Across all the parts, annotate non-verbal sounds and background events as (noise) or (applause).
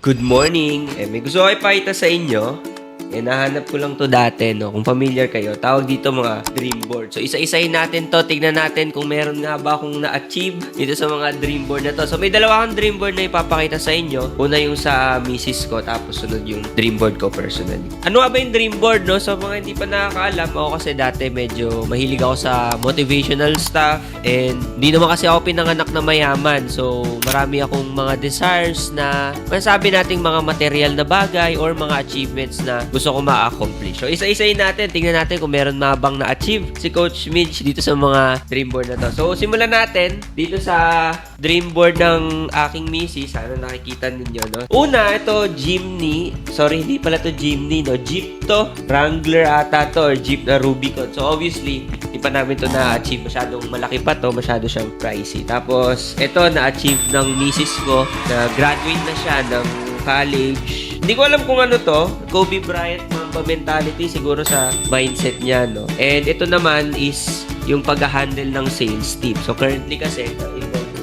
Good morning! Eh, may gusto ko ipakita sa inyo. Eh, nahanap ko lang to dati, no? Kung familiar kayo, tawag dito mga dream board. So, isa-isahin natin to. Tignan natin kung meron nga ba akong na-achieve dito sa mga dream board na to. So, may dalawa akong dream board na ipapakita sa inyo. Una yung sa misis ko, tapos sunod yung dream board ko personally. Ano ba yung dream board, no? So, mga hindi pa nakakaalam, ako kasi dati medyo mahilig ako sa motivational stuff and hindi naman kasi ako pinanganak na mayaman. So, marami akong mga desires na masabi nating mga material na bagay or mga achievements na gusto ko ma-accomplish. So, isa-isayin natin. Tingnan natin kung meron na bang na-achieve si Coach Midge dito sa mga dream board na to. So, simulan natin dito sa dream board ng aking misis. Sana nakikita ninyo, no? Una, ito, Jimny. Sorry, hindi pala to Jimny, no? Jeep to. Wrangler ata to or Jeep na Rubicon. So, obviously, hindi pa namin to na-achieve. Masyadong malaki pa to. Masyado siyang pricey. Tapos, ito, na-achieve ng misis ko na graduate na siya ng college. Hindi ko alam kung ano to. Kobe Bryant Mamba mentality siguro sa mindset niya, no? And ito naman is yung pag-handle ng sales team. So, currently kasi,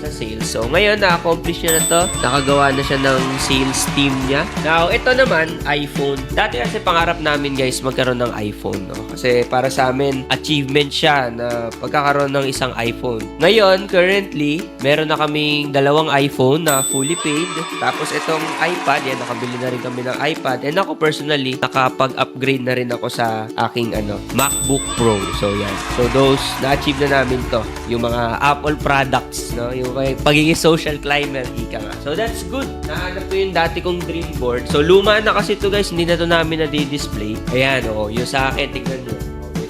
sa sales. So, ngayon, na-accomplish niya na to. Nakagawa na siya ng sales team niya. Now, ito naman, iPhone. Dati kasi pangarap namin, guys, magkaroon ng iPhone, no? Kasi para sa amin, achievement siya na pagkakaroon ng isang iPhone. Ngayon, currently, meron na kaming dalawang iPhone na fully paid. Tapos, itong iPad, yan, nakabili na rin kami ng iPad. And ako, personally, nakapag-upgrade na rin ako sa aking, ano, MacBook Pro. So, yan. So, those, na-achieve na namin to. Yung mga Apple products, no? Yung may pagiging social climber, ika nga. So, that's good. Nahanap ko yung dati kong dream board. So, luma na kasi to guys. Hindi na to namin na-display. Ayan, oh. Yung sa akin, tignan nyo.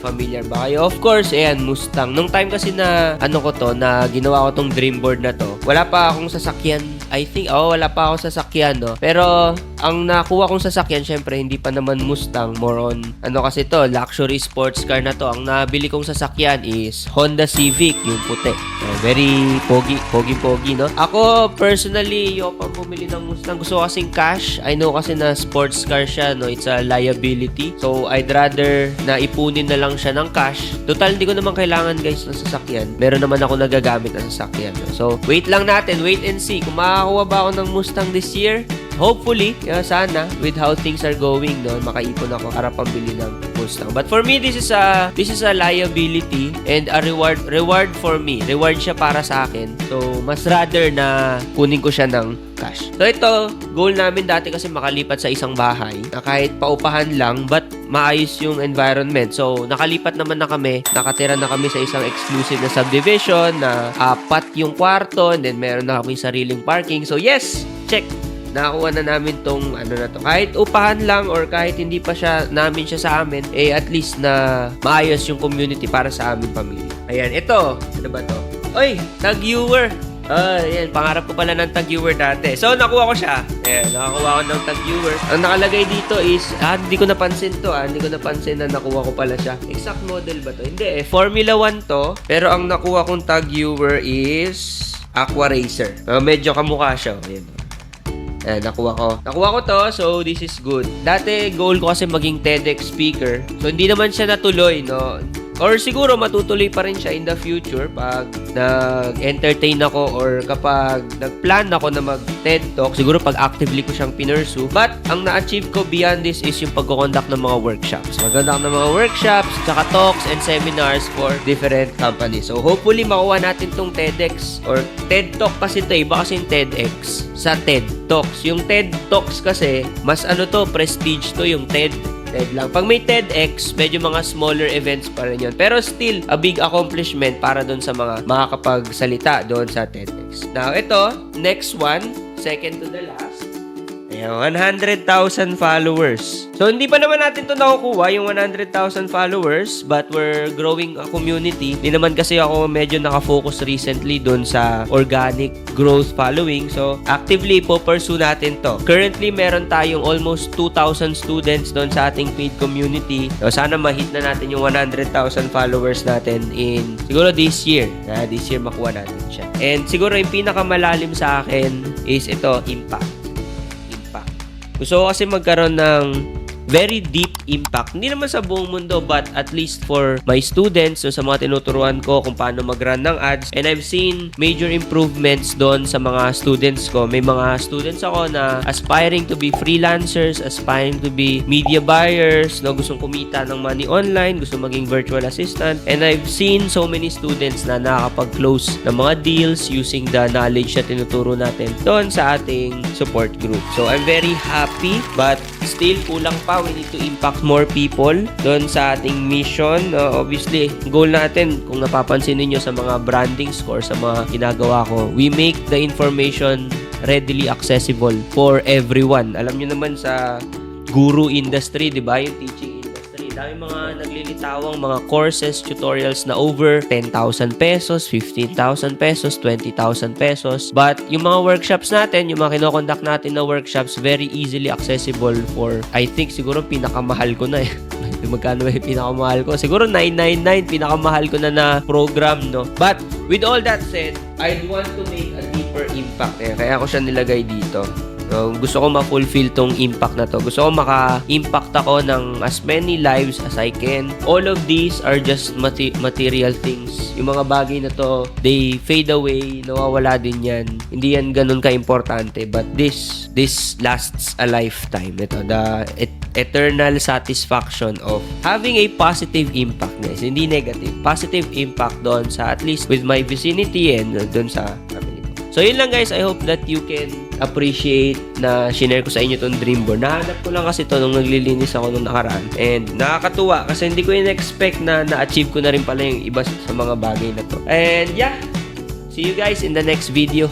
Familiar ba kayo? Of course, ayan, Mustang. Nung time kasi na, ano ko to, na ginawa ko tong dream board na to, wala pa akong sasakyan. I think, oh, wala pa akong sasakyan, no? Pero, ang nakuha kong sasakyan, syempre, hindi pa naman Mustang. More on, ano kasi to, luxury sports car na to. Ang nabili kong sasakyan is Honda Civic, yung puti. Uh, very pogi, pogi-pogi, no? Ako, personally, yung pang bumili ng Mustang, gusto ko kasing cash. I know kasi na sports car siya, no? It's a liability. So, I'd rather na ipunin na lang siya ng cash. Total, hindi ko naman kailangan, guys, ng sasakyan. Meron naman ako nagagamit na sasakyan. So, wait lang natin. Wait and see. Kung makakakuha ba ako ng Mustang this year, hopefully, sana, with how things are going, no, makaipon ako para pambili ng Mustang. But for me, this is a this is a liability and a reward reward for me. Reward siya para sa akin. So, mas rather na kunin ko siya ng cash. So, ito, goal namin dati kasi makalipat sa isang bahay na kahit paupahan lang, but maayos yung environment. So, nakalipat naman na kami. Nakatira na kami sa isang exclusive na subdivision na apat yung kwarto and then meron na kami sariling parking. So, yes! Check! Nakakuha na namin tong ano na to. Kahit upahan lang or kahit hindi pa siya namin siya sa amin, eh at least na maayos yung community para sa aming pamilya. Ayan, ito. Ano ba to? Oy, tag-viewer. Ah, yan. Pangarap ko pala ng tag-viewer dati. So, nakuha ko siya. Ayan, nakakuha ko ng tag-viewer. Ang nakalagay dito is, ah, hindi ko napansin to, ah. Hindi ko napansin na nakuha ko pala siya. Exact model ba to? Hindi eh. Formula 1 to. Pero ang nakuha kong tag-viewer is Aqua Racer. Ah, medyo kamukha siya. oh. Ayan. Eh, nakuha ko. Nakuha ko to, so this is good. Dati, goal ko kasi maging TEDx speaker. So, hindi naman siya natuloy, no? Or siguro matutuloy pa rin siya in the future pag nag-entertain ako or kapag nag-plan ako na mag-TED Talk, siguro pag actively ko siyang pinursu. But, ang na-achieve ko beyond this is yung pag-conduct ng mga workshops. Mag-conduct ng mga workshops, tsaka talks and seminars for different companies. So, hopefully, makuha natin tong TEDx or TED Talk kasi ito, iba kasi yung TEDx sa TED Talks. Yung TED Talks kasi, mas ano to, prestige to yung TED TED lang. Pag may TEDx, medyo mga smaller events pa rin yun. Pero still, a big accomplishment para doon sa mga makakapagsalita doon sa TEDx. Now, ito, next one, second to the last. Ayan, 100,000 followers. So, hindi pa naman natin to nakukuha, yung 100,000 followers, but we're growing a community. Hindi naman kasi ako medyo nakafocus recently doon sa organic growth following. So, actively po pursue natin to. Currently, meron tayong almost 2,000 students doon sa ating paid community. So, sana ma-hit na natin yung 100,000 followers natin in siguro this year. Na this year makuha natin siya. And siguro yung pinakamalalim sa akin is ito, impact. Gusto ko kasi magkaroon ng very deep impact. Hindi naman sa buong mundo, but at least for my students, so sa mga tinuturuan ko kung paano mag-run ng ads. And I've seen major improvements doon sa mga students ko. May mga students ako na aspiring to be freelancers, aspiring to be media buyers, no, gustong kumita ng money online, gusto maging virtual assistant. And I've seen so many students na nakakapag-close ng mga deals using the knowledge na tinuturo natin doon sa ating support group. So I'm very happy but still kulang pa. We need to impact more people doon sa ating mission. Uh, obviously, goal natin kung napapansin niyo sa mga branding score, sa mga ginagawa ko, we make the information readily accessible for everyone. Alam niyo naman sa guru industry, di ba? Yung teaching. Dami mga naglilitawang mga courses, tutorials na over 10,000 pesos, 15,000 pesos, 20,000 pesos. But yung mga workshops natin, yung mga kinokondak natin na workshops, very easily accessible for, I think, siguro pinakamahal ko na eh. (laughs) Magkano ba yung pinakamahal ko? Siguro 999, pinakamahal ko na na program, no? But, with all that said, I want to make a deeper impact. Eh. Kaya ako siya nilagay dito. So, gusto ko ma-fulfill tong impact na to. Gusto ko maka-impact ako ng as many lives as I can. All of these are just mati- material things. Yung mga bagay na to, they fade away, nawawala din yan. Hindi yan ganun ka-importante. But this, this lasts a lifetime. Ito, the et- eternal satisfaction of having a positive impact guys. Hindi negative. Positive impact doon sa at least with my vicinity and doon sa. So yun lang guys, I hope that you can appreciate na shinare ko sa inyo tong dream board. Nahanap ko lang kasi to nung naglilinis ako nung nakaraan. And nakakatuwa kasi hindi ko in-expect na na-achieve ko na rin pala yung iba sa mga bagay na to. And yeah, see you guys in the next video.